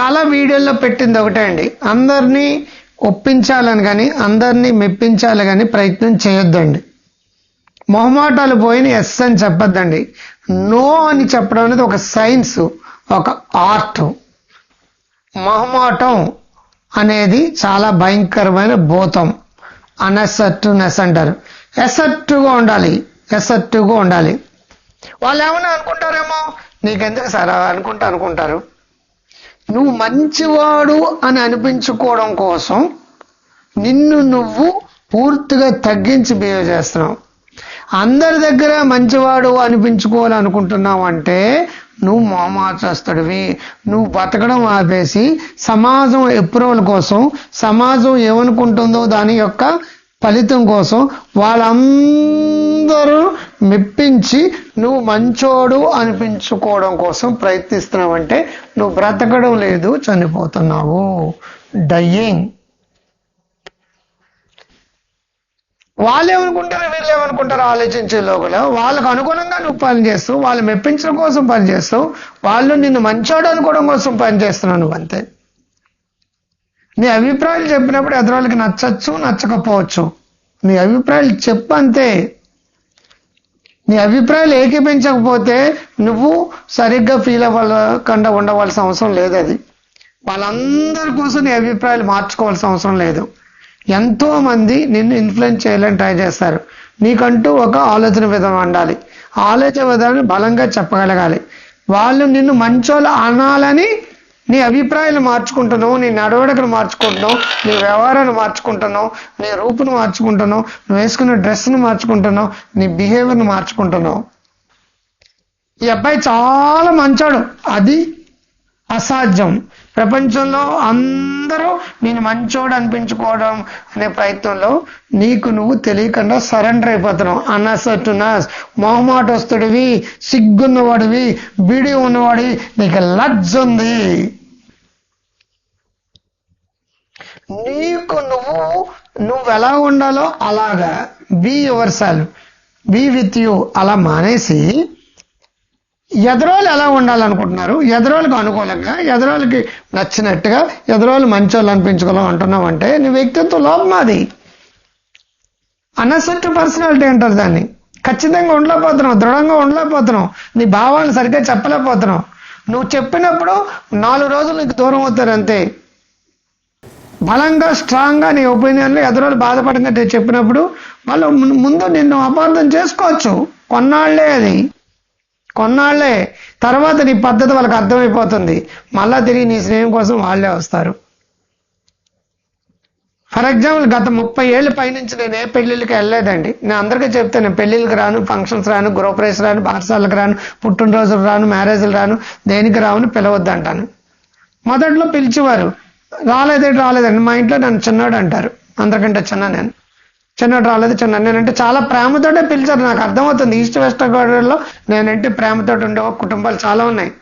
చాలా వీడియోల్లో పెట్టింది ఒకటే అండి. అందరినీ ఒప్పించాలని కానీ అందరినీ మెప్పించాలి కానీ ప్రయత్నం చేయొద్దండి. మొహమాటాలు పోయిన ఎస్ అని చెప్పొద్దండి. నో అని చెప్పడం అనేది ఒక సైన్స్ ఒక ఆర్ట్. మొహమాటం అనేది చాలా భయంకరమైన భూతం. అనసట్టునెస్ అంటారు. ఎసట్టుగా ఉండాలి ఎసట్టుగా ఉండాలి. వాళ్ళు ఏమైనా అనుకుంటారేమో? నీకెందుకు సార్? అనుకుంటా అనుకుంటారు. నువ్వు మంచివాడు అని అనిపించుకోవడం కోసం నిన్ను నువ్వు పూర్తిగా తగ్గించి బిహేవ్ చేస్తున్నావు. అందరి దగ్గర మంచివాడు అనిపించుకోవాలనుకుంటున్నావు అంటే నువ్వు మొహమాటస్తుడివి నువ్వు బతకడం ఆపేసి సమాజం అప్రూవల్ కోసం సమాజం ఏమనుకుంటుందో దాని యొక్క ఫలితం కోసం వాళ్ళందరూ మెప్పించి నువ్వు మంచోడు అనిపించుకోవడం కోసం ప్రయత్నిస్తున్నావంటే నువ్వు బ్రతకడం లేదు చనిపోతున్నావు. డయ్యింగ్ వాళ్ళు ఏమనుకుంటారో వీళ్ళు ఏమనుకుంటారు ఆలోచించే లోపల? వాళ్ళకు అనుగుణంగా నువ్వు పని చేస్తావు వాళ్ళు మెప్పించడం కోసం పనిచేస్తావు వాళ్ళు నిన్ను మంచోడు అనుకోవడం కోసం పనిచేస్తున్నావు నువ్వు అంతే నీ అభిప్రాయాలు చెప్పినప్పుడు ఎదురోళ్ళకి నచ్చచ్చు నచ్చకపోవచ్చు. నీ అభిప్రాయాలు చెప్పంతే. నీ అభిప్రాయాలు ఏకీపించకపోతే నువ్వు సరిగ్గా ఫీల్ అవ్వకుండా ఉండవలసిన అవసరం లేదు అది. వాళ్ళందరి కోసం నీ అభిప్రాయాలు మార్చుకోవాల్సిన అవసరం లేదు. ఎంతో మంది నిన్ను ఇన్ఫ్లుయెన్స్ చేయాలని ట్రై చేస్తారు. నీకంటూ ఒక ఆలోచన విధానం ఉండాలి. ఆలోచన విధానాన్ని బలంగా చెప్పగలగాలి. వాళ్ళు నిన్ను మంచోళ్ళు అనాలని నీ అభిప్రాయాలు మార్చుకుంటున్నావు నీ నడవడికను మార్చుకుంటున్నావు నీ వ్యవహారాన్ని మార్చుకుంటున్నావు నీ రూపును మార్చుకుంటున్నావు నువ్వు వేసుకున్న డ్రెస్ను మార్చుకుంటున్నావు నీ బిహేవియర్ని మార్చుకుంటున్నావు. ఈ అబ్బాయి చాలా మంచాడు. అది అసాధ్యం. ప్రపంచంలో అందరూ నేను మంచోడు అనిపించుకోవడం అనే ప్రయత్నంలో నీకు నువ్వు తెలియకుండా సరెండర్ అయిపోతున్నావు. అన్నసట్టునస్ మొహమాటస్తుడివి సిగ్గున్నవాడివి బిడి ఉన్నవాడివి నీకు లజ్జ ఉంది. నీకు నువ్వు నువ్వు ఎలా ఉండాలో అలాగా be yourself be with you అలా మానేసి ఎదరోళ్ళు ఎలా ఉండాలనుకుంటున్నారు? ఎదరోలకు అనుకూలంగా ఎదరోలకి నచ్చినట్టుగా ఎదరోలు మంచోళ్ళు అనిపించుకోవాలని అంటున్నావు అంటే నీ వ్యక్తిత్వ లోపం అది. అనసెట్ పర్సనాలిటీ అంటారు దాన్ని. ఖచ్చితంగా ఉండలేకపోతున్నావు దృఢంగా ఉండలేకపోతున్నావు నీ భావాలను సరిగ్గా చెప్పలేకపోతున్నావు. నువ్వు చెప్పినప్పుడు నాలుగు రోజులు నీకు దూరం అవుతారు అంతే. బలంగా స్ట్రాంగ్గా నీ ఒపీనియన్లు ఎదురోళ్ళు బాధపడినట్టు చెప్పినప్పుడు వాళ్ళు ముందు నిన్ను అపార్థం చేసుకోవచ్చు. కొన్నాళ్ళే అది. కొన్నాళ్ళే. తర్వాత నీ పద్ధతి వాళ్ళకి అర్థమైపోతుంది. మళ్ళా తిరిగి నీ స్నేహం కోసం వాళ్ళే వస్తారు. ఫర్ ఎగ్జాంపుల్ గత ముప్పై ఏళ్ళ పైనుంచి నేను ఏ పెళ్ళిళ్ళకి వెళ్ళలేదండి. నేను అందరికీ చెప్తాను నేను పెళ్ళిళ్ళకి రాను ఫంక్షన్స్ రాను గృహప్రవేశ రాను బారసాలకు రాను పుట్టినరోజులు రాను మ్యారేజ్లు రాను దేనికి రావని పిలవద్దు అంటాను. మొదట్లో పిలిచేవారు రాలేదేంటి రాలేదండి మా ఇంట్లో నన్ను చిన్నాడు అంటారు. అందరికంటే చిన్న నేను. చిన్నోడు రాలేదు చిన్న. నేనంటే చాలా ప్రేమతోటే పిలిచారు. నాకు అర్థమవుతుంది. ఈస్ట్ వెస్ట్ గోడలో నేనంటే ప్రేమతో ఉండే కుటుంబాలు చాలా ఉన్నాయి.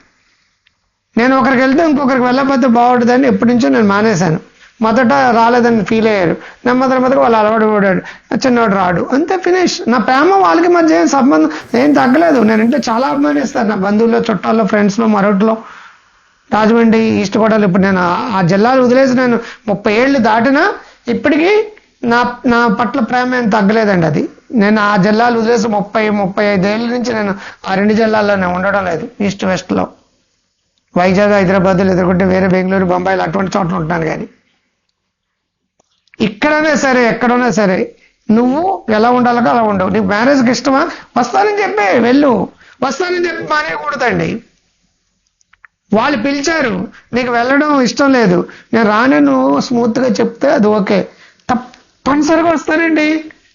నేను ఒకరికి వెళ్తే ఇంకొకరికి వెళ్ళకపోతే బాగుంటుందని ఎప్పటి నుంచో నేను మానేశాను. మొదట రాలేదని ఫీల్ అయ్యారు. నెమ్మది నెమ్మదిగా వాళ్ళు అలవాటు పడాడు చిన్నవాడు రాడు. అంతే ఫినిష్ నా ప్రేమ వాళ్ళకి మధ్య ఏం సంబంధం? ఏం తగ్గలేదు. నేనంటే చాలా అభిమానిస్తాను. నా బంధువుల్లో చుట్టాల్లో ఫ్రెండ్స్లో మరొకటిలో. రాజమండ్రి ఈస్ట్ గోడలు ఇప్పుడు నేను ఆ- ఆ జిల్లాలు వదిలేసి నేను ముప్పై ఏళ్ళు దాటినా ఇప్పటికీ నా నా పట్ల ప్రేమ ఏం తగ్గలేదండి అది. నేను ఆ జిల్లాలు వదిలేసి ముప్పై ముప్పై ఐదేళ్ళ నుంచి నేను ఆ రెండు జిల్లాల్లోనే ఉండడం లేదు ఈస్ట్ వెస్ట్లో. వైజాగ్ హైదరాబాద్ ఎదుర్కొంటే వేరే బెంగళూరు బొంబాయిలు అటువంటి చోట్ల ఉంటున్నాను కానీ. ఇక్కడనే సరే ఎక్కడైనా సరే నువ్వు ఎలా ఉండాలో అలా ఉండవు. నీకు మ్యారేజ్కి ఇష్టమా? వస్తానని చెప్పే వెళ్ళు. వస్తానని చెప్పి మానేయకూడదండి. వాళ్ళు పిలిచారు నీకు వెళ్ళడం ఇష్టం లేదు. నేను రాను నువ్వు స్మూత్గా చెప్తే అది ఓకే. తప్పనిసరిగా వస్తానండి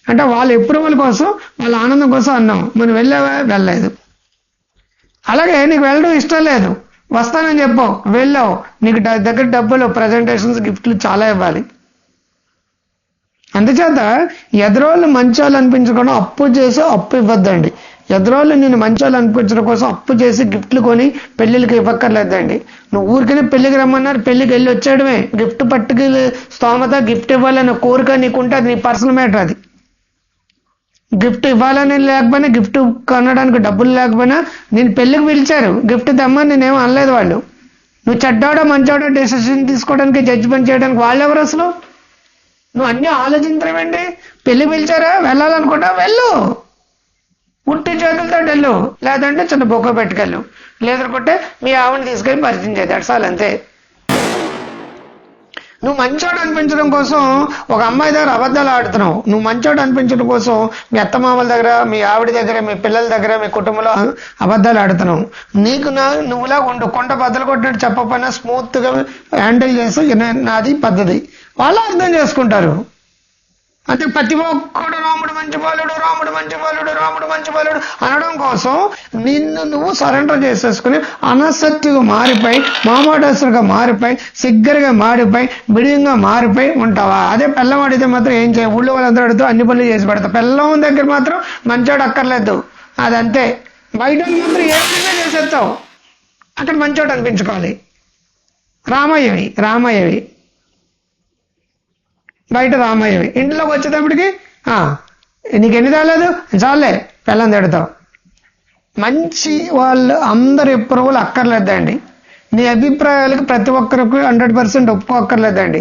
అంటే వాళ్ళ ఎప్రూవల్ కోసం వాళ్ళ ఆనందం కోసం అన్నాం. మనం వెళ్ళావా? వెళ్ళలేదు. అలాగే నీకు వెళ్ళడం ఇష్టం లేదు. వస్తానని చెప్పావు. వెళ్ళావు. నీకు దగ్గర డబ్బులు ప్రజెంటేషన్స్ గిఫ్ట్లు చాలా ఇవ్వాలి. అందుచేత ఎదరోళ్ళు మంచి వాళ్ళు అనిపించకుండా అప్పు చేసి అప్పు ఇవ్వద్దండి. ఎదురోళ్ళు నేను మంచోళ్ళు అనిపించడం కోసం అప్పు చేసి గిఫ్ట్లు కొని పెళ్ళిళ్ళకి ఇవ్వక్కర్లేదండి. నువ్వు ఊరికనే పెళ్ళికి రమ్మన్నారు పెళ్ళికి వెళ్ళి వచ్చాడమే గిఫ్ట్ పట్టుకు స్తోమత గిఫ్ట్ ఇవ్వాలన్న కోరిక నీకుంటే అది నీ పర్సనల్ మ్యాటర్ అది. గిఫ్ట్ ఇవ్వాలని లేకపోయినా గిఫ్ట్ కొనడానికి డబ్బులు లేకపోయినా నేను పెళ్ళికి పిలిచారు. గిఫ్ట్ తెమ్మని నేనేం అనలేదు వాళ్ళు. నువ్వు చెడ్డాడో మంచోడో డెసిషన్ తీసుకోవడానికి జడ్జిమెంట్ చేయడానికి వాళ్ళెవరు అసలు? నువ్వు అన్ని ఆలోచించడమేంటి? పెళ్ళి పిలిచారా? వెళ్ళాలనుకుంటా? వెళ్ళు. ఉంటే చేతులతో వెళ్ళు లేదంటే చిన్న బొక్క పెట్టుకెళ్ళు. లేదనుకుంటే మీ ఆవిడని తీసుకెళ్ళి పరిచయం చేద్దాడు అంతే. నువ్వు మంచోడు అనిపించడం కోసం ఒక అమ్మాయి దగ్గర అబద్ధాలు ఆడుతున్నావు. నువ్వు మంచోడు అనిపించడం కోసం మీ అత్తమామల దగ్గర మీ ఆవిడ దగ్గర మీ పిల్లల దగ్గర మీ కుటుంబంలో అబద్ధాలు ఆడుతున్నావు. నీకు నా నువ్వులా ఉండు కొండ బద్దలు కొట్టినట్టు చెప్పకపోయినా స్మూత్గా హ్యాండిల్ చేస్తూ నాది పద్ధతి. వాళ్ళు అర్థం చేసుకుంటారు. అంటే ప్రతి ఒక్కడు రాముడు మంచి బాలుడు రాముడు మంచి బాలుడు రాముడు మంచి బాలుడు అనడం కోసం నిన్ను నువ్వు సరెండర్ చేసేసుకుని అనసత్తుగా మారిపోయి మామోడసులుగా మారిపోయి సిగ్గరగా మారిపోయి బిడియంగా మారిపోయి ఉంటావా? అదే పెళ్ళం అడిగితే మాత్రం ఏం చేయ ఊళ్ళో వాళ్ళందరూ అడుగుతూ అన్ని పనులు చేసి పెడతా. పెళ్ళం దగ్గర మాత్రం మంచోడు అక్కర్లేదు. అదంతే. బయట మాత్రం ఏ విధంగా చేసేస్తావు? అక్కడ మంచోడు అనిపించుకోవాలి. రామయ్యవి రామయ్యవి. బయట రామయ్యవి. ఇంట్లోకి వచ్చేటప్పటికి నీకు ఎన్ని రాలేదు చాలే పిల్లని తిడతావు. మంచి వాళ్ళు అందరు అప్రూవల్ అక్కర్లేదండి. నీ అభిప్రాయాలకు ప్రతి ఒక్కరికి హండ్రెడ్ పర్సెంట్ ఒప్పుకోక్కర్లేదండి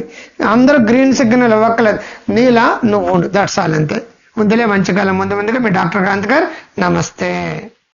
అందరూ గ్రీన్ సిగ్నల్ ఇవ్వక్కర్లేదు. నీలా నువ్వు దట్స్ ఆల్ అంతే. ముందులే మంచి కాలం ముందు ముందుగా మీ డాక్టర్ కాంత్ గారు నమస్తే.